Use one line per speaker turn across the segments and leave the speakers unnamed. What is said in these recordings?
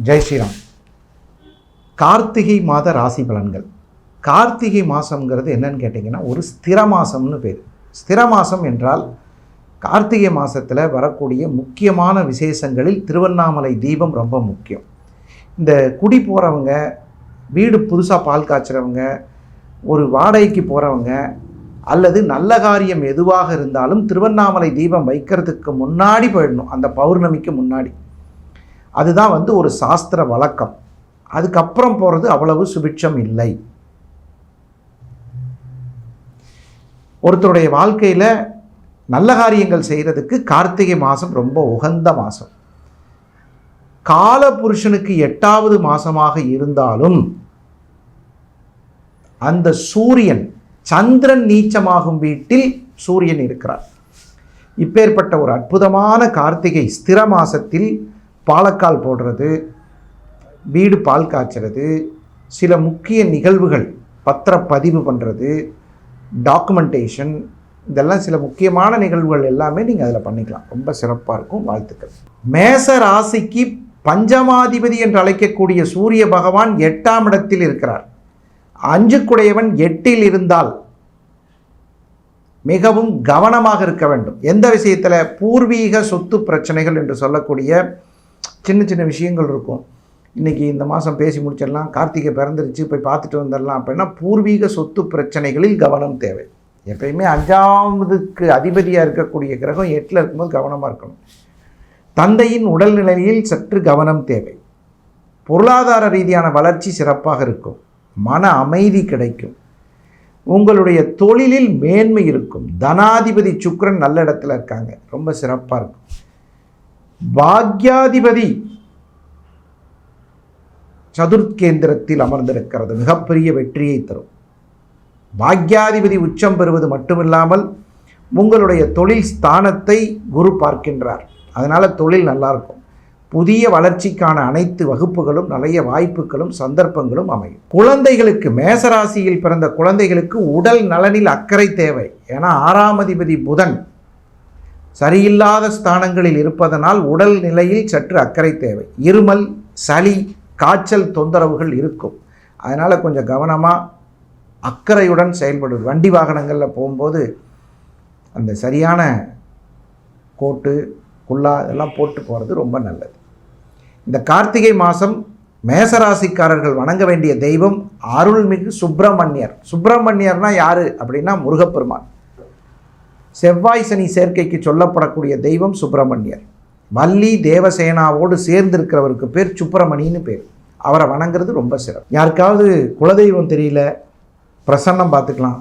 ஜெய் ஸ்ரீராம். கார்த்திகை மாத ராசி பலன்கள். கார்த்திகை மாதம்ங்கிறது என்னன்னு கேட்டிங்கன்னா ஒரு ஸ்திர மாதம்னு பேர். ஸ்திர மாதம் என்றால் கார்த்திகை மாதத்தில் வரக்கூடிய முக்கியமான விசேஷங்களில் திருவண்ணாமலை தீபம் ரொம்ப முக்கியம். இந்த குடி போகிறவங்க வீடு புதுசாக பால் காய்ச்சுறவங்க ஒரு வாடகைக்கு போகிறவங்க அல்லது நல்ல காரியம் எதுவாக இருந்தாலும் திருவண்ணாமலை தீபம் வைக்கிறதுக்கு முன்னாடி போயிடணும். அந்த பௌர்ணமிக்கு முன்னாடி. அதுதான் வந்து ஒரு சாஸ்திர வழக்கம். அதுக்கப்புறம் போகிறது அவ்வளவு சுபிட்சம் இல்லை. ஒருத்தருடைய வாழ்க்கையில் நல்ல காரியங்கள் செய்கிறதுக்கு கார்த்திகை மாதம் ரொம்ப உகந்த மாதம் கால புருஷனுக்கு எட்டாவது மாதமாக இருந்தாலும் அந்த சூரியன் சந்திரன் நீச்சமாகும் வீட்டில் சூரியன் இருக்கிறார். இப்பேற்பட்ட ஒரு அற்புதமான கார்த்திகை ஸ்திர மாசத்தில் பாலக்கால் போடுறது வீடு பால் காய்ச்சறது சில முக்கிய நிகழ்வுகள் பத்திரப்பதிவு பண்ணுறது டாக்குமெண்டேஷன் இதெல்லாம் சில முக்கியமான நிகழ்வுகள் எல்லாமே நீங்கள் அதில் பண்ணிக்கலாம். ரொம்ப சிறப்பாக இருக்கும். வாழ்த்துக்கள். மேச ராசிக்கு பஞ்சமாதிபதி என்று அழைக்கக்கூடிய சூரிய பகவான் எட்டாம் இடத்தில் இருக்கிறார். அஞ்சுக்குடையவன் எட்டில் இருந்தால் மிகவும் கவனமாக இருக்க வேண்டும். எந்த விஷயத்தில் பூர்வீக சொத்து பிரச்சனைகள் என்று சொல்லக்கூடிய சின்ன சின்ன விஷயங்கள் இருக்கும். இன்றைக்கி இந்த மாதம் பேசி முடிச்சிடலாம் கார்த்திகை பிறந்துருச்சு போய் பார்த்துட்டு வந்துடலாம் அப்படின்னா பூர்வீக சொத்து பிரச்சனைகளில் கவனம் தேவை. எப்பயுமே அஞ்சாவதுக்கு அதிபதியாக இருக்கக்கூடிய கிரகம் எட்டில் இருக்கும்போது கவனமாக இருக்கணும். தந்தையின் உடல்நிலையில் சற்று கவனம் தேவை. பொருளாதார ரீதியான வளர்ச்சி சிறப்பாக இருக்கும். மன அமைதி கிடைக்கும். உங்களுடைய தொழிலில் மேன்மை இருக்கும். தனாதிபதி சுக்ரன் நல்ல இடத்துல இருக்காங்க. ரொம்ப சிறப்பாக இருக்கும். பாக்யாதிபதி சதுர்கேந்திரத்தில் அமர்ந்திருக்கிறது. மிகப்பெரிய வெற்றியை தரும். பாக்யாதிபதி உச்சம் பெறுவது மட்டுமில்லாமல் உங்களுடைய தொழில் ஸ்தானத்தை குரு பார்க்கின்றார். அதனால் தொழில் நல்லாயிருக்கும். புதிய வளர்ச்சிக்கான அனைத்து வகுப்புகளும் நிறைய வாய்ப்புகளும் சந்தர்ப்பங்களும் அமையும். குழந்தைகளுக்கு மேசராசியில் பிறந்த குழந்தைகளுக்கு உடல் நலனில் அக்கறை தேவை. ஏன்னா ஆறாம் அதிபதி புதன் சரியில்லாத ஸ்தானங்களில் இருப்பதனால் உடல் நிலையில் சற்று அக்கறை தேவை. இருமல் சளி காய்ச்சல் தொந்தரவுகள் இருக்கும். அதனால் கொஞ்சம் கவனமாக அக்கறையுடன் செயல்படுவது வண்டி வாகனங்களில் போகும்போது அந்த சரியான கோட்டு குல்லா இதெல்லாம் போட்டு போகிறது ரொம்ப நல்லது. இந்த கார்த்திகை மாதம் மேசராசிக்காரர்கள் வணங்க வேண்டிய தெய்வம் அருள்மிகு சுப்பிரமணியர். சுப்பிரமணியர்னால் யார் அப்படின்னா முருகப்பெருமான். செவ்வாய் சனி சேர்க்கைக்கு சொல்லப்படக்கூடிய தெய்வம் சுப்பிரமணியர். வள்ளி தேவசேனாவோடு சேர்ந்திருக்கிறவருக்கு பேர் சுப்பிரமணின்னு பேர். அவரை வணங்குறது ரொம்ப சிறப்பு. யாருக்காவது குலதெய்வம் தெரியல? பிரசன்னம் பார்த்துக்கலாம்.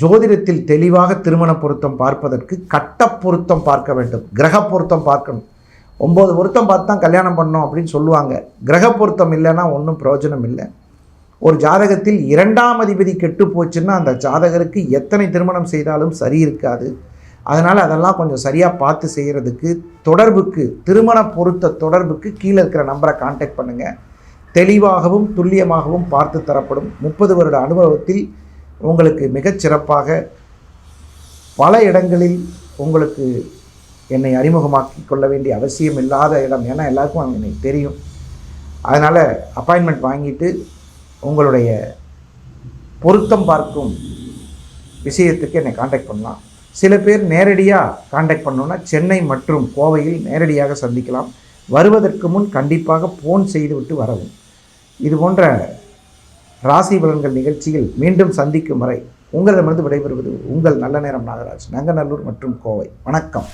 ஜோதிடத்தில் தெளிவாக திருமண பொருத்தம் பார்ப்பதற்கு கட்ட பொருத்தம் பார்க்க வேண்டும். கிரக பொருத்தம் பார்க்கணும். ஒம்பது பொருத்தம் பார்த்து தான் கல்யாணம் பண்ணோம் அப்படின்னு சொல்லுவாங்க. கிரக பொருத்தம் இல்லைன்னா ஒன்றும் பிரயோஜனம் இல்லை. ஒரு ஜாதகத்தில் இரண்டாம் அதிபதி கெட்டு போச்சுன்னா அந்த ஜாதகருக்கு எத்தனை திருமணம் செய்தாலும் சரி இருக்காது. அதனால் அதெல்லாம் கொஞ்சம் சரியாக பார்த்து செய்கிறதுக்கு தொடர்புக்கு திருமண பொருத்த தொடர்புக்கு கீழே இருக்கிற நம்பரை காண்டாக்ட் பண்ணுங்கள் தெளிவாகவும் துல்லியமாகவும் பார்த்து தரப்படும். முப்பது வருட அனுபவத்தில் உங்களுக்கு மிகச் சிறப்பாக பல இடங்களில் உங்களுக்கு என்னை அறிமுகமாக்கி கொள்ள வேண்டிய அவசியம் இல்லாத இடம். ஏன்னா எல்லாருக்கும் எனக்கு தெரியும். அதனால் அப்பாயின்மெண்ட் வாங்கிட்டு உங்களுடைய பொருத்தம் பார்க்கும் விஷயத்துக்கு என்னை காண்டாக்ட் பண்ணலாம். சில பேர் நேரடியாக காண்டாக்ட் பண்ணோன்னா சென்னை மற்றும் கோவையில் நேரடியாக சந்திக்கலாம். வருவதற்கு முன் கண்டிப்பாக ஃபோன் செய்துவிட்டு வரவும். இது போன்ற ராசி பலன்கள் நிகழ்ச்சியில் மீண்டும் சந்திக்கும் வரை உங்களிடமிருந்து விடைபெறுவது உங்கள் நல்ல நேரம் நாகராஜ் நங்கநல்லூர் மற்றும் கோவை. வணக்கம்.